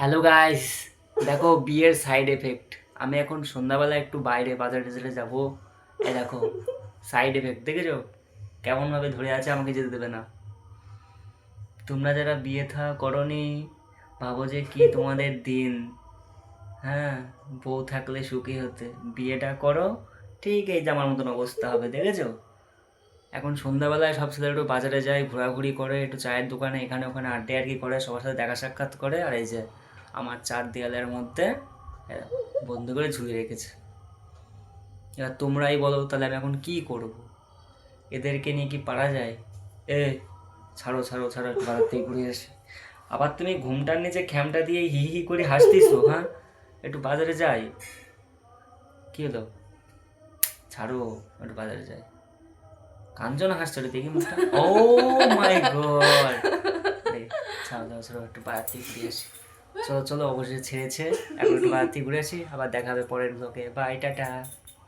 Hello guys দেখো, বিয়ের side effect আমি এখন সন্ধ্যাবেলা একটু বাইরে বাজারে টাজারে যাব। দেখো সাইড এফেক্ট দেখেছ? কেমনভাবে ধরে আছে আমাকে যেতে দেবে না। তোমরা যারা বিয়ে থা করনি, ভাবো যে কি তোমাদের দিন। হ্যাঁ বউ থাকলে সুখী হতে। বিয়েটা করো, ঠিক এই জামার মতন অবস্থা হবে, দেখেছ? এখন সন্ধ্যাবেলায় সব ছেলেরা একটু বাজারে যায়, ঘোরাঘুরি করে, একটু চায়ের দোকানে, এখানে ওখানে আড্ডে আর কি করে, সবার সাথে দেখা সাক্ষাৎ করে, আর এই যে আমার চার দেয়ালের মধ্যে বন্ধু করে ঝুলিয়ে রেখেছে। এবার তোমরাই বলো তাহলে আমি এখন কি করব? এদেরকে নিয়ে কি পারা যায়? এ, ছাড়ো ছাড়ো ছাড়ো, একটু বাজার ঘুরে আসি। আবার তুমি ঘুমটার নিচে খ্যামটা দিয়ে হি হি করে হাসতিছো হ্যাঁ? একটু বাজারে যাই। কি হলো? ছাড়ো, একটু বাজারে যাই। কাঞ্চনা হাসছে রে, দেখি মুখটা। ও মাই গড ছাড়ো ছাড়ো, একটু বাজার ঘুরে আসি। চলো চলো অবশ্যই ছেড়েছে। এখন একটু ঘুরে আবার দেখা হবে পরের ব্লকে বাই টাটা।